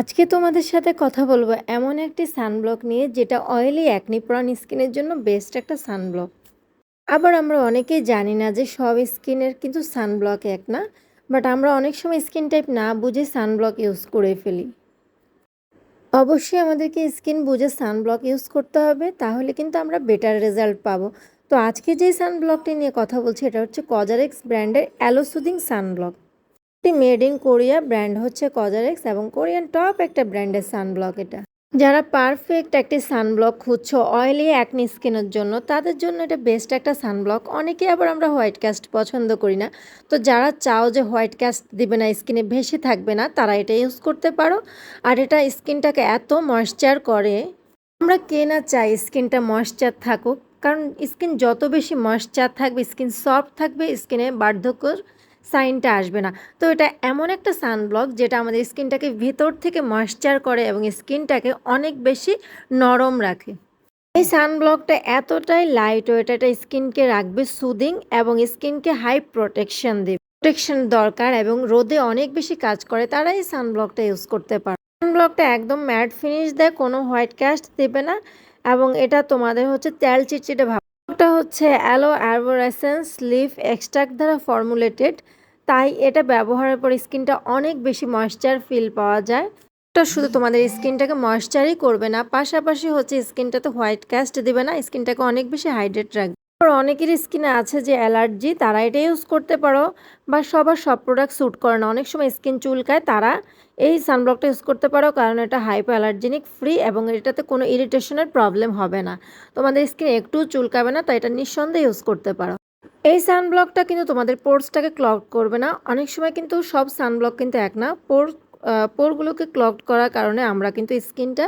আজকে তোমাদের সাথে কথা বলব এমন একটি সানব্লক নিয়ে যেটা অয়েলি অ্যাকনি প্রন স্কিনের জন্য বেস্ট একটা সানব্লক আবার আমরা অনেকেই জানি না যে সব স্কিনের কিন্তু সানব্লক এক না বাট আমরা অনেক সময় স্কিন টাইপ না বুঝে সানব্লক ইউজ করে ফেলি। অবশ্যই আমাদেরকে স্কিন বুঝে সানব্লক ইউজ করতে হবে, তাহলে কিন্তু আমরা বেটার রেজাল্ট পাবো। তো আজকে যে সানব্লকটি নিয়ে কথা বলছি, এটা হচ্ছে কজারেক্স ব্র্যান্ডের অ্যালোসুদিং সানব্লক একটি মেড ইন কোরিয়া ব্র্যান্ড হচ্ছে কজারেক্স এবং কোরিয়ান টপ একটা ব্র্যান্ডের সানব্লক এটা। যারা পারফেক্ট একটি সানব্লক খুঁজছো অয়েলি অ্যাকনি স্কিনের জন্য, তাদের জন্য এটা বেস্ট একটা সানব্লক। অনেকে আবার আমরা হোয়াইট ক্যাস্ট পছন্দ করি না। তো যারা চাও যে হোয়াইট ক্যাস্ট দিবে না, স্কিনে ভেসে থাকবে না, তারা এটা ইউজ করতে পারো। আর এটা স্কিনটাকে এত ময়েশ্চার করে, আমরা কে না চাই স্কিনটা ময়েশ্চার থাকুক। কারণ স্কিন যত বেশি ময়েশ্চার থাকবে, স্কিন সফট থাকবে, স্কিনে বার্ধক্যর সাইনটা আসবে না। তো এটা এমন একটা সানব্লক যেটা আমাদের স্কিনটাকে ভিতর থেকে ময়েশ্চার করে এবং স্কিনটাকে অনেক বেশি নরম রাখে। এই সানব্লকটা এতটাই লাইট ওয়েট এটা স্কিনকে রাখবে সুদিং এবং স্কিনকে হাই প্রোটেকশন দেবে। প্রোটেকশন দরকার এবং রোদে অনেক বেশি কাজ করে তারা এই সানব্লকটা ইউজ করতে পারে। সানব্লকটা একদম ম্যাট ফিনিশ দেয়, কোনো হোয়াইট কাস্ট দেবে না এবং এটা তোমাদের হচ্ছে তেল চিটচিটে ভাব হচ্ছে অ্যালো অ্যারবোরেসেন্স লিফ এক্সট্রাক্ট দ্বারা ফর্মুলেটেড, তাই এটা ব্যবহারের পর স্কিনটা অনেক বেশি ময়েশ্চার ফিল পাওয়া যায়। এটা শুধু তোমাদের স্কিনটাকে ময়েশ্চারই করবে না, পাশাপাশি হচ্ছে স্কিনটাতে হোয়াইট ক্যাস্ট দেবে না, স্কিনটাকে অনেক বেশি হাইড্রেট রাখবে। অনেকের স্কিনে আছে যে অ্যালার্জি, তারা এটা ইউজ করতে পারো, বা সবার সব প্রোডাক্ট স্যুট করে না। অনেক সময় স্কিন চুলকায়, তারা এই সানব্লকটা ইউজ করতে পারো, কারণ এটা হাইপো অ্যালার্জেনিক ফ্রি, এবং এটাতে কোনো ইরিটেশনের প্রবলেম হবে না। তোমাদের স্কিন একটু চুলকাবে না তাই এটা নিঃসন্দেহে ইউজ করতে পারো। এই সানব্লকটা কিন্তু তোমাদের পোর্সটাকে ক্লগ করবে না। অনেক সময় কিন্তু সব সানব্লক কিন্তু এক না পোর পোরগুলোকে ক্লগ করার কারণে আমরা কিন্তু স্কিনটা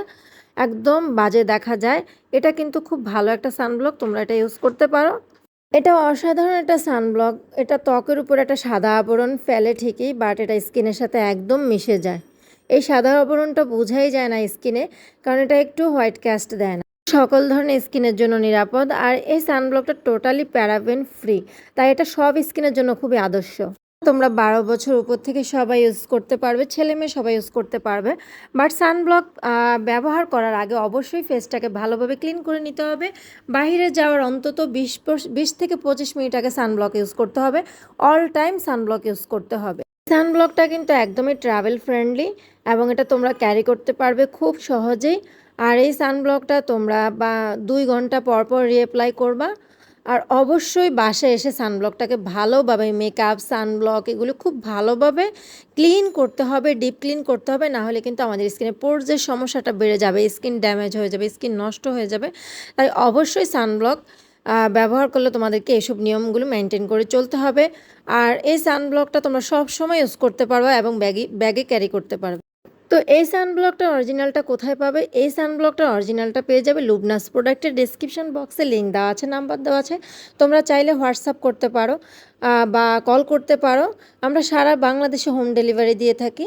একদম বাজে দেখা যায়। এটা কিন্তু খুব ভালো একটা সানব্লক তোমরা এটা ইউজ করতে পারো। এটা অসাধারণ একটা সানব্লক এটা ত্বকের উপর একটা সাদা আবরণ ফেলে ঠিকই বাট এটা স্কিনের সাথে একদম মিশে যায়। এই সাদা আবরণটা বোঝাই যায় না স্কিনে, কারণ এটা একটু হোয়াইট ক্যাস্ট দেয় না। সকল ধরনের স্কিনের জন্য নিরাপদ, আর এই সানব্লকটা টোটালি প্যারাবেন ফ্রি তাই এটা সব স্কিনের জন্য খুবই আদর্শ। তোমরা বারো বছর উপর থেকে সবাই ইউজ করতে পারবে, ছেলে মেয়ে সবাই ইউজ করতে পারবে। বাট সানব্লক ব্যবহার করার আগে অবশ্যই ফেসটাকে ভালোভাবে ক্লিন করে নিতে হবে। বাইরে যাওয়ার অন্তত বিশ বিশ থেকে পঁচিশ মিনিট আগে সানব্লক ইউজ করতে হবে। অল টাইম সানব্লক ইউজ করতে হবে। সানব্লকটা কিন্তু একদমই ট্রাভেল ফ্রেন্ডলি এবং এটা তোমরা ক্যারি করতে পারবে খুব সহজেই। আর এই সানব্লকটা তোমরা বা দুই ঘণ্টা পর পর রিঅ্যাপ্লাই করবা। আর অবশ্যই বাসায় এসে সানব্লকটাকে ভালোভাবে মেকআপ সানব্লক এগুলো খুব ভালোভাবে ক্লিন করতে হবে ডিপ ক্লিন করতে হবে, না হলে কিন্তু আমাদের স্কিনে পোর্সের সমস্যাটা বেড়ে যাবে স্কিন ড্যামেজ হয়ে যাবে স্কিন নষ্ট হয়ে যাবে। তাই অবশ্যই সানব্লক ব্যবহার করলে তোমাদেরকে এসব নিয়মগুলো মেনটেন করে চলতে হবে। আর এই সানব্লকটা তোমরা সব সময় ইউজ করতে পারবে এবং ব্যাগে ব্যাগে ক্যারি করতে পারবে। তো এই সানব্লকটার অরিজিনালটা কোথায় পাবে? এই সানব্লকটার অরিজিনালটা পেয়ে যাবে লুবনাস প্রোডাক্টের ডিসক্রিপশন বক্সে লিঙ্ক দেওয়া আছে নাম্বার দেওয়া আছে। তোমরা চাইলে হোয়াটসঅ্যাপ করতে পারো বা কল করতে পারো। আমরা সারা বাংলাদেশে হোম ডেলিভারি দিয়ে থাকি।